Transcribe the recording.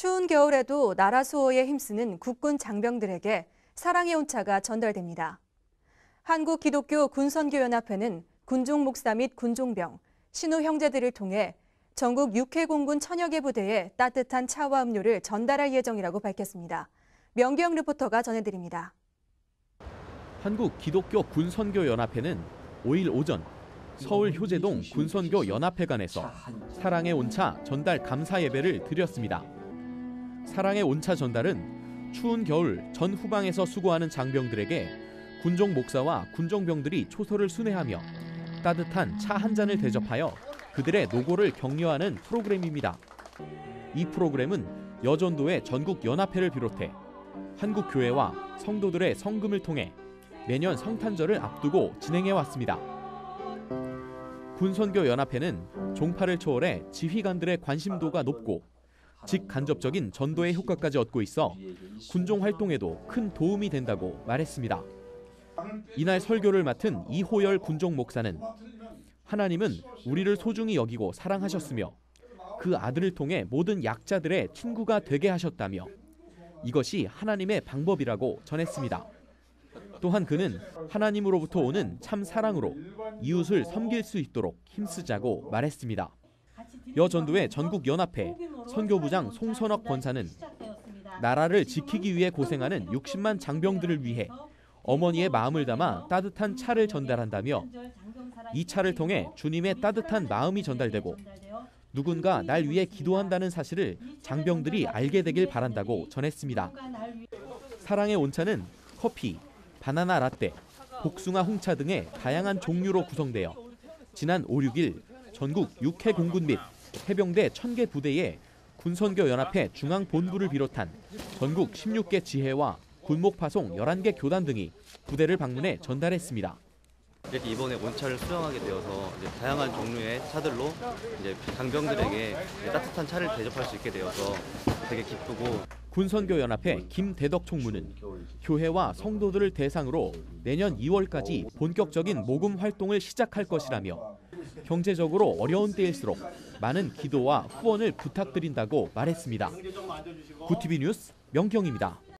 추운 겨울에도 나라 수호에 힘쓰는 국군 장병들에게 사랑의 온차가 전달됩니다. 한국기독교 군선교연합회는 군종 목사 및 군종병, 신우 형제들을 통해 전국 6회 공군 천여 개 부대에 따뜻한 차와 음료를 전달할 예정이라고 밝혔습니다. 명기영 리포터가 전해드립니다. 한국 기독교 군선교 연합회는 5일 오전 서울 효재동 군선교 연합회관에서 사랑의 온차 전달 감사 예배를 드렸습니다. 사랑의 온차 전달은 추운 겨울 전 후방에서 수고하는 장병들에게 군종 목사와 군종병들이 초소를 순회하며 따뜻한 차 한 잔을 대접하여 그들의 노고를 격려하는 프로그램입니다. 이 프로그램은 여전도의 전국 연합회를 비롯해 한국 교회와 성도들의 성금을 통해 매년 성탄절을 앞두고 진행해 왔습니다. 군선교 연합회는 종파를 초월해 지휘관들의 관심도가 높고 직간접적인 전도의 효과까지 얻고 있어 군종 활동에도 큰 도움이 된다고 말했습니다. 이날 설교를 맡은 이호열 군종 목사는 하나님은 우리를 소중히 여기고 사랑하셨으며 그 아들을 통해 모든 약자들의 친구가 되게 하셨다며 이것이 하나님의 방법이라고 전했습니다. 또한 그는 하나님으로부터 오는 참 사랑으로 이웃을 섬길 수 있도록 힘쓰자고 말했습니다. 여전도의 전국 연합회 선교부장 송선억 권사는 나라를 지키기 위해 고생하는 60만 장병들을 위해 어머니의 마음을 담아 따뜻한 차를 전달한다며 이 차를 통해 주님의 따뜻한 마음이 전달되고 누군가 날 위해 기도한다는 사실을 장병들이 알게 되길 바란다고 전했습니다. 사랑의 온차는 커피, 바나나 라떼, 복숭아 홍차 등의 다양한 종류로 구성되어 지난 5, 6일 전국 6회 공군 및 해병대 1000개 부대에 군선교 연합회 중앙 본부를 비롯한 전국 16개 지회와 군목 파송 11개 교단 등이 부대를 방문해 전달했습니다. 이렇게 이번에 온차를 수령하게 되어서 다양한 종류의 차들로 이제 장병들에게 이제 따뜻한 차를 대접할 수 있게 되어서 되게 기쁘고 군선교 연합회 김대덕 총무는 교회와 성도들을 대상으로 내년 2월까지 본격적인 모금 활동을 시작할 것이라며 경제적으로 어려운 때일수록 많은 기도와 후원을 부탁드린다고 말했습니다. 구티비 뉴스 명경입니다.